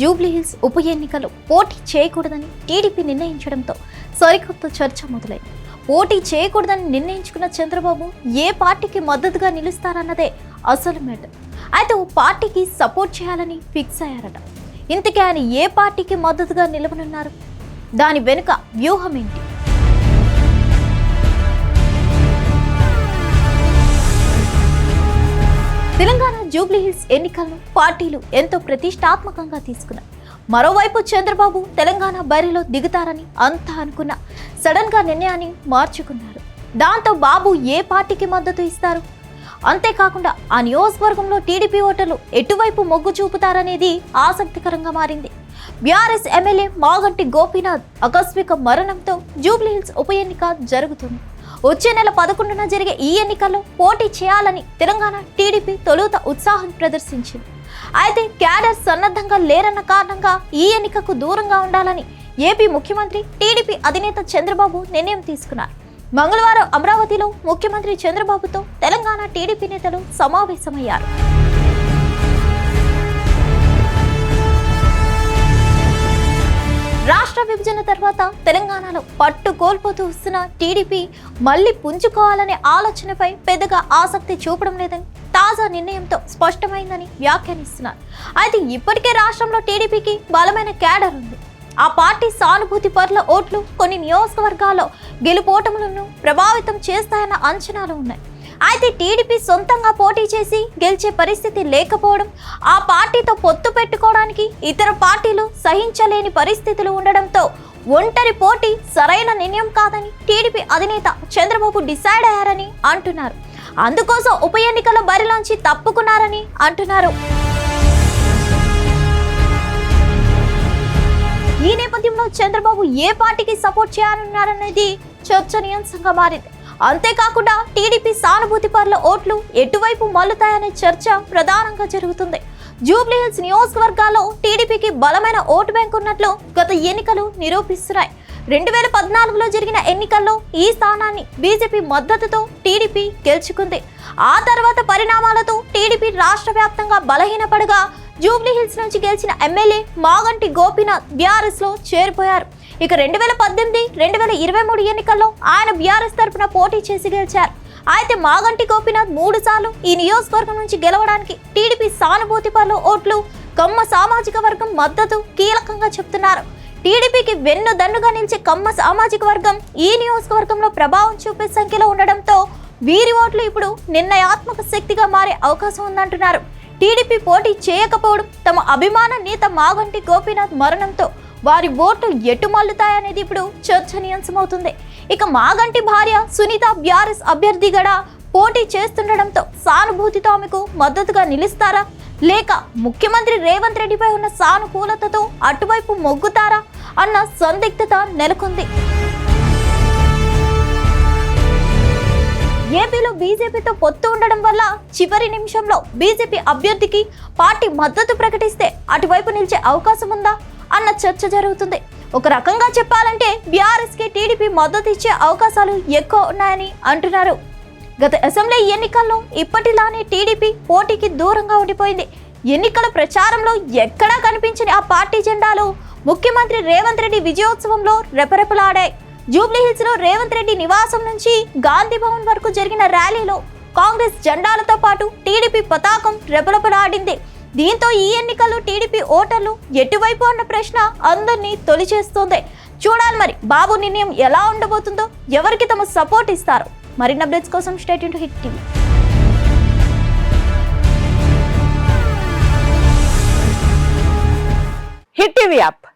జూబ్లీహిల్స్ ఉప ఎన్నికలో పోటీ చేయకూడదని టీడీపీ నిర్ణయించడంతో సరికొత్త చర్చ మొదలైంది. పోటీ చేయకూడదని నిర్ణయించుకున్న చంద్రబాబు ఏ పార్టీకి మద్దతుగా నిలుస్తారన్నదే అసలు మ్యాటర్. అయితే ఓ పార్టీకి సపోర్ట్ చేయాలని ఫిక్స్ అయ్యారట. ఇంతకీ ఆయన ఏ పార్టీకి మద్దతుగా నిలవనున్నారు? దాని వెనుక వ్యూహం ఏంటి? జూబ్లీహిల్స్ ఎన్నికలను పార్టీలు ఎంతో ప్రతిష్టాత్మకంగా తీసుకున్నాయి. మరోవైపు చంద్రబాబు తెలంగాణ బరిలో దిగుతారని అంతా అనుకున్న సడన్గా నిర్ణయాన్ని మార్చుకున్నారు. దాంతో బాబు ఏ పార్టీకి మద్దతు ఇస్తారు? అంతేకాకుండా ఆ నియోజకవర్గంలో టీడీపీ ఓటర్లు ఎటువైపు మొగ్గు చూపుతారనేది ఆసక్తికరంగా మారింది. బీఆర్ఎస్ ఎమ్మెల్యే మాగంటి గోపీనాథ్ ఆకస్మిక మరణంతో జూబ్లీహిల్స్ ఉప ఎన్నిక జరుగుతుంది. వచ్చే నెల పదకొండున జరిగే ఈ ఎన్నికల్లో పోటీ చేయాలని తెలంగాణ టీడీపీ తొలుత ఉత్సాహం ప్రదర్శించింది. అయితే క్యాడర్ సన్నద్ధంగా లేరన్న కారణంగా ఈ ఎన్నికకు దూరంగా ఉండాలని ఏపీ ముఖ్యమంత్రి టీడీపీ అధినేత చంద్రబాబు నిర్ణయం తీసుకున్నారు. మంగళవారం అమరావతిలో ముఖ్యమంత్రి చంద్రబాబుతో తెలంగాణ టీడీపీ నేతలు సమావేశమయ్యారు. తర్వాత తెలంగాణలో పట్టు కోల్పోతూ వస్తున్న టీడీపీ మళ్ళీ పుంజుకోవాలనే ఆలోచనపై పెద్దగా ఆసక్తి చూపడం లేదని తాజా నిర్ణయంతో స్పష్టమైందని వ్యాఖ్యానిస్తున్నారు. అయితే ఇప్పటికే రాష్ట్రంలో టీడీపీకి బలమైన క్యాడర్ ఉంది. ఆ పార్టీ సానుభూతి పరుల ఓట్లు కొన్ని నియోజకవర్గాల్లో గెలుపోటములను ప్రభావితం చేస్తాయన్న అంచనాలు ఉన్నాయి. అయితే టీడీపీ సొంతంగా పోటీ చేసి గెలిచే పరిస్థితి లేకపోవడం ఆ పార్టీతో పొత్తు పెట్టుకోవడానికి ఇతర పార్టీలు సహించలేని పరిస్థితులు ఉండడంతో ఒంటరి పోటీ సరైన నిర్ణయం కాదని టీడీపీ అధినేత చంద్రబాబు డిసైడ్ అయ్యారని అంటున్నారు. అందుకోసం ఉప ఎన్నికల బరిలోంచి తప్పుకున్నారని అంటున్నారు. ఈ నేపథ్యంలో చంద్రబాబు ఏ పార్టీకి సపోర్ట్ చేయాలన్నారనేది చర్చనీయాంశంగా మారింది. అంతేకాకుండా టీడీపీ సానుభూతి పరుల ఓట్లు ఎటువైపు మల్లుతాయనే చర్చ ప్రధానంగా జరుగుతుంది. జూబ్లీహిల్స్ నియోజకవర్గాల్లో టీడీపీకి బలమైన ఓటు బ్యాంక్ ఉన్నట్లు గత ఎన్నికలు నిరూపిస్తున్నాయి. రెండు వేల పద్నాలుగులో జరిగిన ఎన్నికల్లో ఈ స్థానాన్ని బీజేపీ మద్దతుతో టీడీపీ గెలుచుకుంది. ఆ తర్వాత పరిణామాలతో టీడీపీ రాష్ట్ర వ్యాప్తంగా బలహీనపడగా జూబ్లీహిల్స్ నుంచి గెలిచిన ఎమ్మెల్యే మాగంటి గోపీనాథ్ బీఆర్ఎస్లో చేరిపోయారు. ఇక రెండు వేల పద్దెనిమిది రెండు వేల ఇరవై మూడు ఎన్నికల్లో ఆయన బీఆర్ఎస్ తరపున పోటీ చేసి గెలిచారు. అయితే మాగంటి గోపీనాథ్ మూడు సార్లు ఈ నియోజకవర్గం నుంచి గెలవడానికి టీడీపీ సానుభూతి పనులు ఓట్లు కమ్మ సామాజిక వర్గం మద్దతు కీలకంగా చెప్తున్నారు. టీడీపీకి వెన్ను దన్నుగా నిలిచే కమ్మ సామాజిక వర్గం ఈ నియోజకవర్గంలో ప్రభావం చూపే సంఖ్యలో ఉండడంతో వీరి ఓట్లు ఇప్పుడు నిర్ణయాత్మక శక్తిగా మారే అవకాశం ఉందంటున్నారు. టీడీపీ పోటీ చేయకపోవడం తమ అభిమాన నేత మాగంటి గోపీనాథ్ మరణంతో వారి ఓట్లు ఎటు మల్లుతాయనేది ఇప్పుడు చర్చనీయాంశమవుతుంది. ఇక మాగంటి భార్య సునీత బ్యారెస్ అభ్యర్థిగా పోటీ చేస్తుండడంతో సానుభూతితో ఆమెకు మద్దతుగా నిలుస్తారా? లేక ముఖ్యమంత్రి రేవంత్ రెడ్డిపై ఉన్న సానుకూలతతో అటువైపు మొగ్గుతారా? అన్న సందిగ్ధత నెలకొంది. ఏపీలో బీజేపీతో పొత్తు ఉండడం వల్ల చివరి నిమిషంలో బీజేపీ అభ్యర్థికి పార్టీ మద్దతు ప్రకటిస్తే అటువైపు నిలిచే అవకాశం ఉందా అన్న చర్చ జరుగుతుంది. ఒక రకంగా చెప్పాలంటే బీఆర్ఎస్కి టీడీపీ మద్దతు ఇచ్చే అవకాశాలు ఎక్కువ ఉన్నాయని అంటున్నారు. గత అసెంబ్లీ ఎన్నికల్లో ఇప్పటిలానే టీడీపీ పోటీకి దూరంగా ఉండిపోయింది. ఎన్నికల ప్రచారంలో ఎక్కడా కనిపించని ఆ పార్టీ జెండాలు ముఖ్యమంత్రి రేవంత్ రెడ్డి విజయోత్సవంలో రెపరెపలాడాయి. జూబ్లీహిల్స్లో రేవంత్ రెడ్డి నివాసం నుంచి గాంధీ భవన్ వరకు జరిగిన ర్యాలీలో కాంగ్రెస్ జెండాలతో పాటు టీడీపీ పతాకం రెపరెపలాడింది దీంతో ఈ ఎన్నికలు టీడీపీ ఓటర్లు ఎటువైపు అన్న ప్రశ్న అందరినీ తొలిచేస్తోంది. చూడాలి మరి బాబు నిర్ణయం ఎలా ఉండబోతుందో ఎవరికి తమ సపోర్ట్ ఇస్తారు? మరిన్ని అప్డేట్స్ కోసం state into Hit TV. Hit TV app